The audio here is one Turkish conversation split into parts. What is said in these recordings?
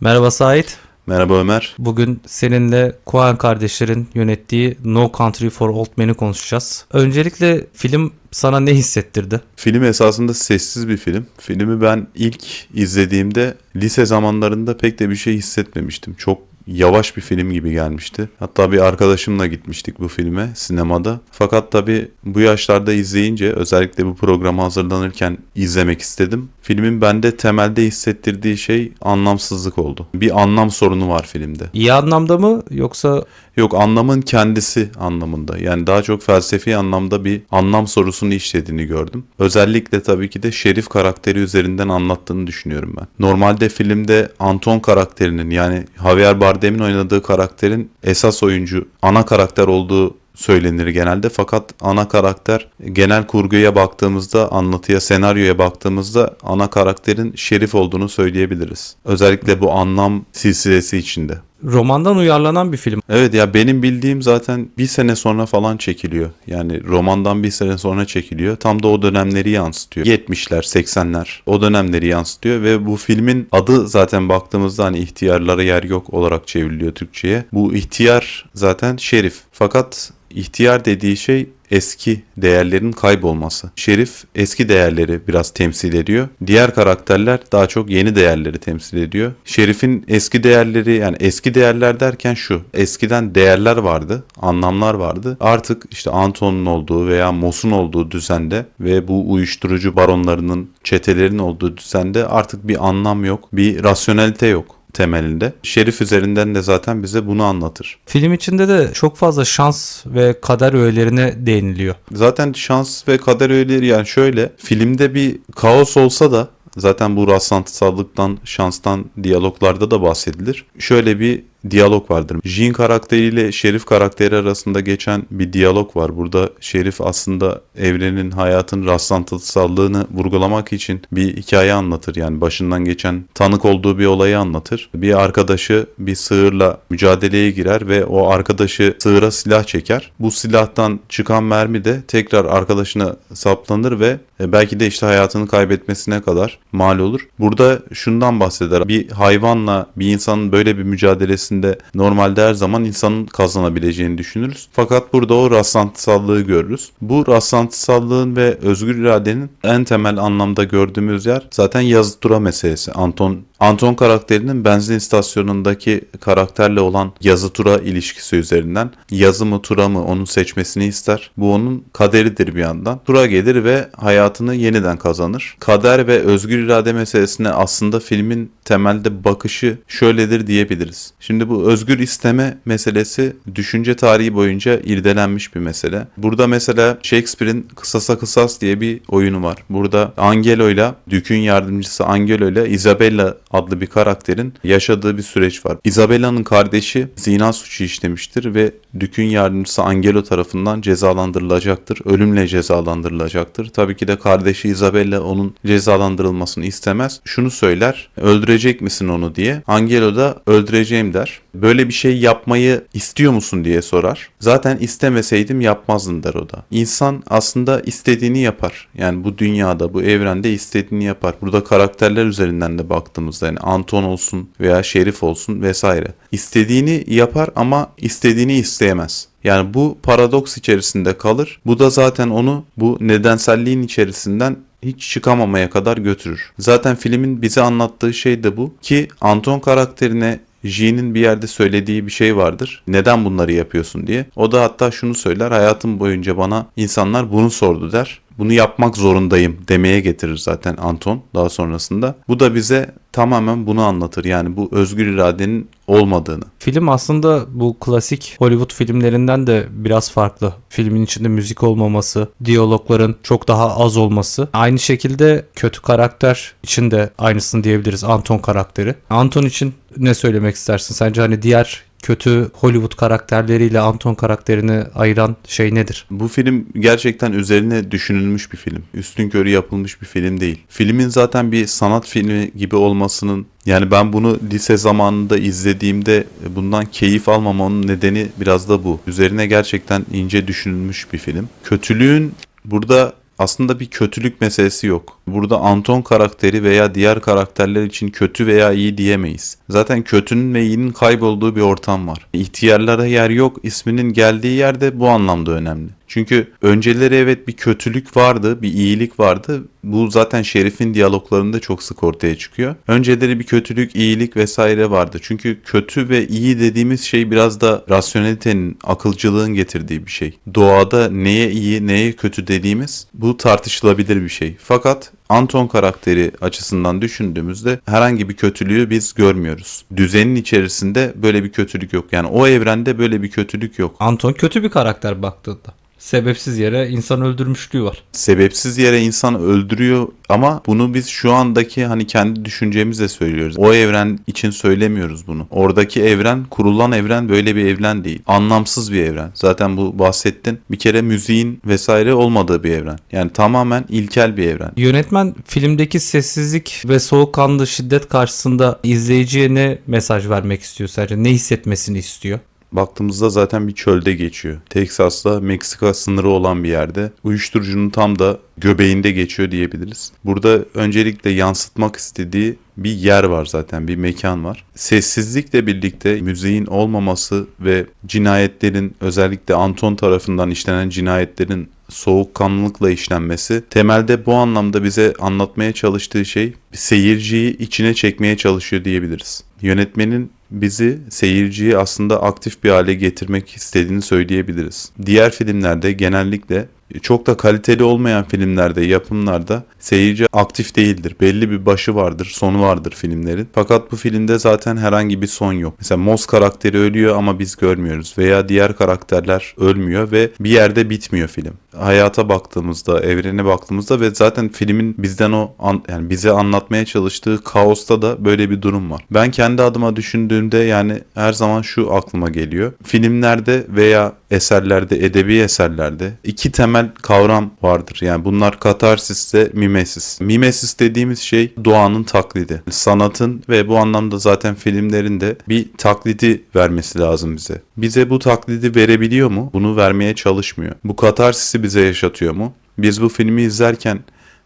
Merhaba Sait. Merhaba Ömer. Bugün seninle Coen kardeşlerin yönettiği No Country for Old Men'i konuşacağız. Öncelikle film sana ne hissettirdi? Film esasında sessiz bir film. Filmi ben ilk izlediğimde lise zamanlarında pek de bir şey hissetmemiştim. Çok yavaş bir film gibi gelmişti. Hatta bir arkadaşımla gitmiştik bu filme sinemada. Fakat tabii bu yaşlarda izleyince özellikle bu programa hazırlanırken izlemek istedim. Filmin bende temelde hissettirdiği şey anlamsızlık oldu. Bir anlam sorunu var filmde. İyi anlamda mı yoksa Yok anlamın kendisi anlamında. Yani daha çok felsefi anlamda bir anlam sorusunu işlediğini gördüm. Özellikle tabii ki de Şerif karakteri üzerinden anlattığını düşünüyorum ben. Normalde filmde Anton karakterinin yani Javier Bardem'in oynadığı karakterin esas oyuncu ana karakter olduğu söylenir genelde fakat ana karakter genel kurguya baktığımızda anlatıya senaryoya baktığımızda ana karakterin Şerif olduğunu söyleyebiliriz. Özellikle bu anlam silsilesi içinde. Romandan uyarlanan bir film? Evet ya benim bildiğim zaten bir sene sonra falan çekiliyor. Yani romandan bir sene sonra çekiliyor. Tam da o dönemleri yansıtıyor. 70'ler, 80'ler o dönemleri yansıtıyor ve bu filmin adı zaten baktığımızda hani ihtiyarlara yer yok olarak çevriliyor Türkçe'ye. Bu ihtiyar zaten şerif. Fakat ihtiyar dediği şey eski değerlerin kaybolması. Şerif eski değerleri biraz temsil ediyor. Diğer karakterler daha çok yeni değerleri temsil ediyor. Şerif'in eski değerleri yani eski değerler derken şu. Eskiden değerler vardı, anlamlar vardı. Artık işte Anton'un olduğu veya Moss'un olduğu düzende ve bu uyuşturucu baronlarının, çetelerin olduğu düzende artık bir anlam yok, bir rasyonelite yok temelinde. Şerif üzerinden de zaten bize bunu anlatır. Film içinde de çok fazla şans ve kader öğelerine değiniliyor. Zaten şans ve kader öğeleri yani şöyle filmde bir kaos olsa da zaten bu rastlantısallıktan, şanstan diyaloglarda da bahsedilir. Şöyle bir diyalog vardır. Jean karakteriyle Şerif karakteri arasında geçen bir diyalog var. Burada Şerif aslında evrenin, hayatın rastlantısallığını vurgulamak için bir hikaye anlatır. Yani başından geçen tanık olduğu bir olayı anlatır. Bir arkadaşı bir sığırla mücadeleye girer ve o arkadaşı sığıra silah çeker. Bu silahtan çıkan mermi de tekrar arkadaşına saplanır ve e, belki de işte hayatını kaybetmesine kadar mal olur. Burada şundan bahseder. Bir hayvanla bir insanın böyle bir mücadelesinde normalde her zaman insanın kazanabileceğini düşünürüz. Fakat burada o rastlantısallığı görürüz. Bu rastlantısallığın ve özgür iradenin en temel anlamda gördüğümüz yer zaten yazı tura meselesi. Anton Anton karakterinin benzin istasyonundaki karakterle olan yazı tura ilişkisi üzerinden yazı mı tura mı onun seçmesini ister. Bu onun kaderidir bir yandan. Tura gelir ve hayatını yeniden kazanır. Kader ve özgür irade meselesine aslında filmin temelde bakışı şöyledir diyebiliriz. Şimdi bu özgür isteme meselesi düşünce tarihi boyunca irdelenmiş bir mesele. Burada mesela Shakespeare'in Kısasa Kısas diye bir oyunu var. Burada Angelo ile Dük'ün yardımcısı Angelo ile Isabella adlı bir karakterin yaşadığı bir süreç var. Isabella'nın kardeşi zina suçu işlemiştir ve Dük'ün yardımcısı Angelo tarafından cezalandırılacaktır. Ölümle cezalandırılacaktır. Tabii ki de kardeşi Isabella onun cezalandırılmasını istemez. Şunu söyler, öldürecek misin onu diye. Angelo da öldüreceğim der. Böyle bir şey yapmayı istiyor musun diye sorar. Zaten istemeseydim yapmazdım der o da. İnsan aslında istediğini yapar. Yani bu dünyada, bu evrende istediğini yapar. Burada karakterler üzerinden de baktığımızda yani Anton olsun veya Şerif olsun vesaire. İstediğini yapar ama istediğini isteyemez. Yani bu paradoks içerisinde kalır. Bu da zaten onu bu nedenselliğin içerisinden hiç çıkamamaya kadar götürür. Zaten filmin bize anlattığı şey de bu ki Anton karakterine Jean'in bir yerde söylediği bir şey vardır. Neden bunları yapıyorsun diye. O da hatta şunu söyler. Hayatım boyunca bana insanlar bunu sordu der. Bunu yapmak zorundayım demeye getirir zaten Anton daha sonrasında. Bu da bize tamamen bunu anlatır. Yani bu özgür iradenin olmadığını. Film aslında bu klasik Hollywood filmlerinden de biraz farklı. Filmin içinde müzik olmaması, diyalogların çok daha az olması. Aynı şekilde kötü karakter için de aynısını diyebiliriz Anton karakteri. Anton için ne söylemek istersin? Sence hani diğer kötü Hollywood karakterleriyle Anton karakterini ayıran şey nedir? Bu film gerçekten üzerine düşünülmüş bir film. Üstün körü yapılmış bir film değil. Filmin zaten bir sanat filmi gibi olmasının yani ben bunu lise zamanında izlediğimde bundan keyif almamamın nedeni biraz da bu. Üzerine gerçekten ince düşünülmüş bir film. Kötülüğün burada aslında bir kötülük meselesi yok. Burada Anton karakteri veya diğer karakterler için kötü veya iyi diyemeyiz. Zaten kötünün ve iyinin kaybolduğu bir ortam var. İhtiyarlara yer yok isminin geldiği yerde bu anlamda önemli. Çünkü önceleri evet bir kötülük vardı, bir iyilik vardı. Bu zaten Şerif'in diyaloglarında çok sık ortaya çıkıyor. Önceleri bir kötülük, iyilik vesaire vardı. Çünkü kötü ve iyi dediğimiz şey biraz da rasyonelitenin, akılcılığın getirdiği bir şey. Doğada neye iyi, neye kötü dediğimiz bu tartışılabilir bir şey. Fakat Anton karakteri açısından düşündüğümüzde herhangi bir kötülüğü biz görmüyoruz. Düzenin içerisinde böyle bir kötülük yok. Yani o evrende böyle bir kötülük yok. Anton kötü bir karakter baktığında. Sebepsiz yere insan öldürmüşlüğü var. sebepsiz yere insan öldürüyor ama bunu biz şu andaki hani kendi düşüncemizle söylüyoruz. O evren için söylemiyoruz bunu. Oradaki evren, kurulan evren böyle bir evren değil. Anlamsız bir evren. Zaten bu bahsettin. Bir kere müziğin vesaire olmadığı bir evren. Yani tamamen ilkel bir evren. Yönetmen filmdeki sessizlik ve soğukkanlı şiddet karşısında izleyiciye ne mesaj vermek istiyor sence? Ne hissetmesini istiyor? Baktığımızda zaten bir çölde geçiyor. Teksas'la Meksika sınırı olan bir yerde. Uyuşturucunun tam da göbeğinde geçiyor diyebiliriz. Burada öncelikle yansıtmak istediği bir yer var zaten, bir mekan var. Sessizlikle birlikte müziğin olmaması ve cinayetlerin özellikle Anton tarafından işlenen cinayetlerin soğukkanlılıkla işlenmesi temelde bu anlamda bize anlatmaya çalıştığı şey seyirciyi içine çekmeye çalışıyor diyebiliriz. Yönetmenin bizi seyirciyi aslında aktif bir hale getirmek istediğini söyleyebiliriz. Diğer filmlerde genellikle çok da kaliteli olmayan filmlerde, yapımlarda seyirci aktif değildir. Belli bir başı vardır, sonu vardır filmlerin. Fakat bu filmde zaten herhangi bir son yok. Mesela Moss karakteri ölüyor ama biz görmüyoruz. Veya diğer karakterler ölmüyor ve bir yerde bitmiyor film. Hayata baktığımızda, evrene baktığımızda ve zaten filmin bizden o an, yani bize anlatmaya çalıştığı kaosta da böyle bir durum var. Ben kendi adıma düşündüğümde yani her zaman şu aklıma geliyor. Filmlerde veya eserlerde, edebi eserlerde iki temel kavram vardır. Yani bunlar katarsis ve mimesis. Mimesis dediğimiz şey doğanın taklidi. Sanatın ve bu anlamda zaten filmlerin de bir taklidi vermesi lazım bize. Bize bu taklidi verebiliyor mu? Bunu vermeye çalışmıyor. Bu katarsisi bize yaşatıyor mu? Biz bu filmi izlerken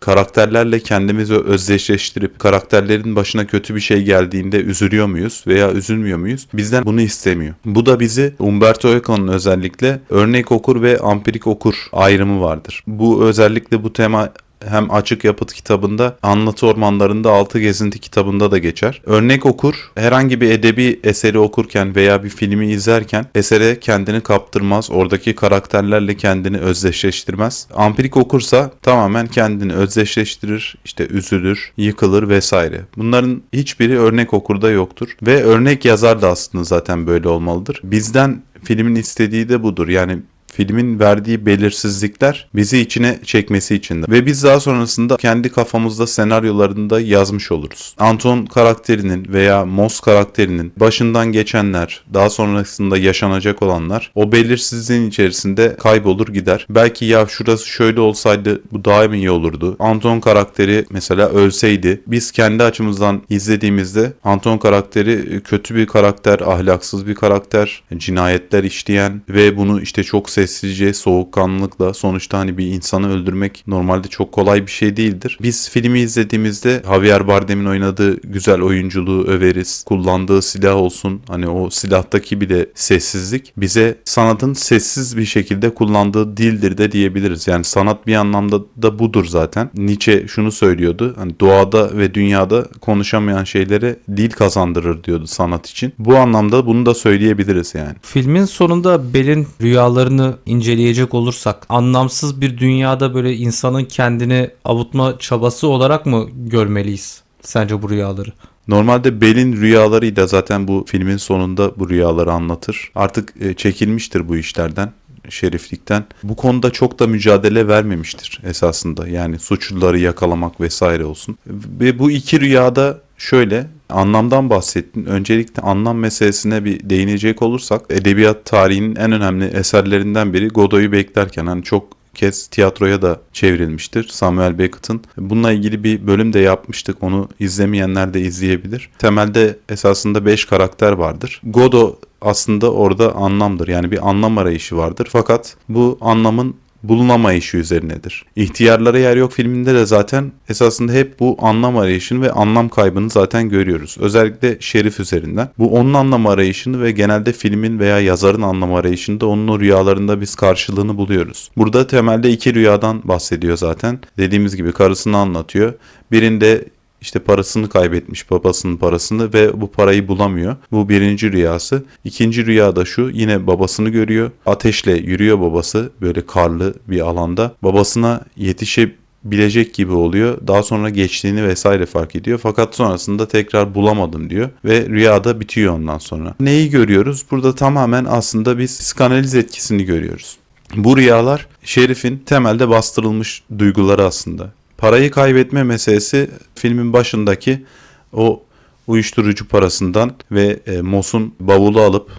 karakterlerle kendimizi özdeşleştirip karakterlerin başına kötü bir şey geldiğinde üzülüyor muyuz veya üzülmüyor muyuz? Bizden bunu istemiyor. Bu da bizi Umberto Eco'nun özellikle örnek okur ve ampirik okur ayrımı vardır. Bu özellikle bu tema hem açık yapıt kitabında Anlatı Ormanlarında Altı Gezinti kitabında da geçer. Örnek okur herhangi bir edebi eseri okurken veya bir filmi izlerken esere kendini kaptırmaz. Oradaki karakterlerle kendini özdeşleştirmez. Ampirik okursa tamamen kendini özdeşleştirir, işte üzülür, yıkılır vesaire. Bunların hiçbiri örnek okurda yoktur. Ve örnek yazar da aslında zaten böyle olmalıdır. Bizden filmin istediği de budur. Yani filmin verdiği belirsizlikler bizi içine çekmesi için. Ve biz daha sonrasında kendi kafamızda senaryolarında yazmış oluruz. Anton karakterinin veya Moss karakterinin başından geçenler, daha sonrasında yaşanacak olanlar o belirsizliğin içerisinde kaybolur gider. Belki ya şurası şöyle olsaydı bu daha iyi olurdu? Anton karakteri mesela ölseydi biz kendi açımızdan izlediğimizde Anton karakteri kötü bir karakter, ahlaksız bir karakter, cinayetler işleyen ve bunu işte çok sessizce, soğukkanlılıkla sonuçta hani bir insanı öldürmek normalde çok kolay bir şey değildir. Biz filmi izlediğimizde Javier Bardem'in oynadığı güzel oyunculuğu överiz. Kullandığı silah olsun hani o silahtaki bile sessizlik bize sanatın sessiz bir şekilde kullandığı dildir de diyebiliriz. Yani sanat bir anlamda da budur zaten. Nietzsche şunu söylüyordu. Hani doğada ve dünyada konuşamayan şeylere dil kazandırır diyordu sanat için. Bu anlamda bunu da söyleyebiliriz yani. Filmin sonunda Bel'in rüyalarını inceleyecek olursak anlamsız bir dünyada böyle insanın kendini avutma çabası olarak mı görmeliyiz sence bu rüyaları? Normalde Bel'in rüyalarıyla zaten bu filmin sonunda bu rüyaları anlatır. Artık e, çekilmiştir bu işlerden şeriflikten. Bu konuda çok da mücadele vermemiştir esasında. Yani suçluları yakalamak vesaire olsun. Ve bu iki rüyada şöyle anlamdan bahsettin. Öncelikle anlam meselesine bir değinecek olursak edebiyat tarihinin en önemli eserlerinden biri Godoy'u beklerken hani çok kez tiyatroya da çevrilmiştir Samuel Beckett'ın. Bununla ilgili bir bölüm de yapmıştık. Onu izlemeyenler de izleyebilir. Temelde esasında 5 karakter vardır. Godo aslında orada anlamdır. Yani bir anlam arayışı vardır. Fakat bu anlamın bulunamayışı üzerinedir. İhtiyarlara Yer Yok filminde de zaten esasında hep bu anlam arayışını ve anlam kaybını zaten görüyoruz. Özellikle Şerif üzerinden. Bu onun anlam arayışını ve genelde filmin veya yazarın anlam arayışında onun rüyalarında biz karşılığını buluyoruz. Burada temelde iki rüyadan bahsediyor zaten. Dediğimiz gibi karısını anlatıyor. Birinde işte parasını kaybetmiş babasının parasını ve bu parayı bulamıyor. Bu birinci rüyası. İkinci rüyada şu yine babasını görüyor. Ateşle yürüyor babası böyle karlı bir alanda. Babasına yetişebilecek gibi oluyor. Daha sonra geçtiğini vesaire fark ediyor. Fakat sonrasında tekrar bulamadım diyor ve rüyada bitiyor ondan sonra. Neyi görüyoruz? Burada tamamen aslında biz psikanaliz etkisini görüyoruz. Bu rüyalar Şerif'in temelde bastırılmış duyguları aslında. Parayı kaybetme meselesi filmin başındaki o uyuşturucu parasından ve e, Moss'un bavulu alıp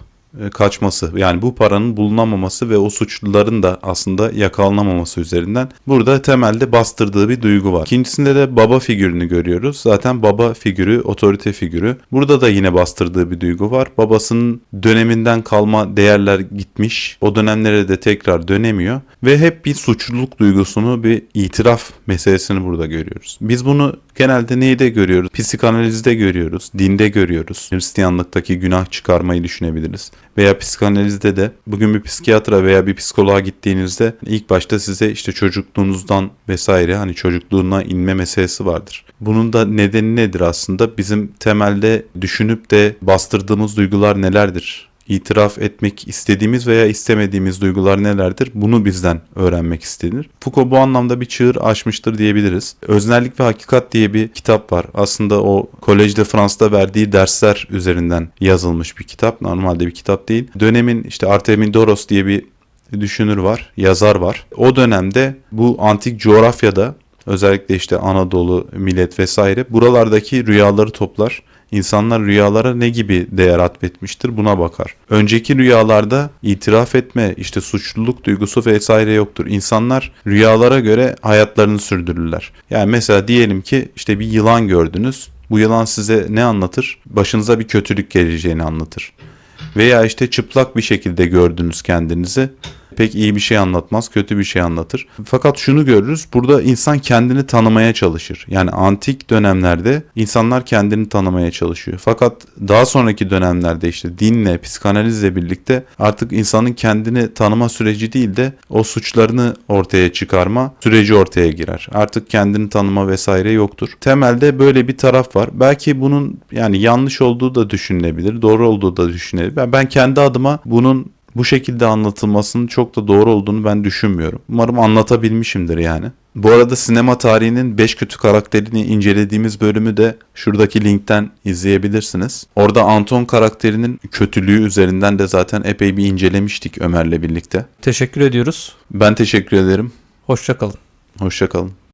kaçması yani bu paranın bulunamaması ve o suçluların da aslında yakalanamaması üzerinden burada temelde bastırdığı bir duygu var. İkincisinde de baba figürünü görüyoruz. Zaten baba figürü, otorite figürü. Burada da yine bastırdığı bir duygu var. Babasının döneminden kalma değerler gitmiş. O dönemlere de tekrar dönemiyor ve hep bir suçluluk duygusunu, bir itiraf meselesini burada görüyoruz. Biz bunu genelde neyde görüyoruz? Psikanalizde görüyoruz, dinde görüyoruz. Hristiyanlıktaki günah çıkarmayı düşünebiliriz. Veya psikanalizde de bugün bir psikiyatra veya bir psikoloğa gittiğinizde ilk başta size işte çocukluğunuzdan vesaire hani çocukluğuna inme meselesi vardır. Bunun da nedeni nedir aslında? Bizim temelde düşünüp de bastırdığımız duygular nelerdir? İtiraf etmek istediğimiz veya istemediğimiz duygular nelerdir? Bunu bizden öğrenmek istenir. Foucault bu anlamda bir çığır açmıştır diyebiliriz. Öznellik ve Hakikat diye bir kitap var. Aslında o Collège de France'da verdiği dersler üzerinden yazılmış bir kitap. Normalde bir kitap değil. Dönemin işte Artemidoros diye bir düşünür var, yazar var. O dönemde bu antik coğrafyada özellikle işte Anadolu, millet vesaire buralardaki rüyaları toplar. İnsanlar rüyalara ne gibi değer atfetmiştir buna bakar. Önceki rüyalarda itiraf etme, işte suçluluk duygusu vesaire yoktur. İnsanlar rüyalara göre hayatlarını sürdürürler. Yani mesela diyelim ki işte bir yılan gördünüz. Bu yılan size ne anlatır? Başınıza bir kötülük geleceğini anlatır. Veya işte çıplak bir şekilde gördünüz kendinizi. Pek iyi bir şey anlatmaz, kötü bir şey anlatır. Fakat şunu görürüz, burada insan kendini tanımaya çalışır. Yani antik dönemlerde insanlar kendini tanımaya çalışıyor. Fakat daha sonraki dönemlerde işte dinle, psikanalizle birlikte artık insanın kendini tanıma süreci değil de o suçlarını ortaya çıkarma süreci ortaya girer. Artık kendini tanıma vesaire yoktur. Temelde böyle bir taraf var. Belki bunun yani yanlış olduğu da düşünülebilir, doğru olduğu da düşünülebilir. Ben kendi adıma bunun bu şekilde anlatılmasının çok da doğru olduğunu ben düşünmüyorum. Umarım anlatabilmişimdir yani. Bu arada sinema tarihinin 5 kötü karakterini incelediğimiz bölümü de şuradaki linkten izleyebilirsiniz. Orada Anton karakterinin kötülüğü üzerinden de zaten epey bir incelemiştik Ömer'le birlikte. Teşekkür ediyoruz. Ben teşekkür ederim. Hoşçakalın. Hoşçakalın.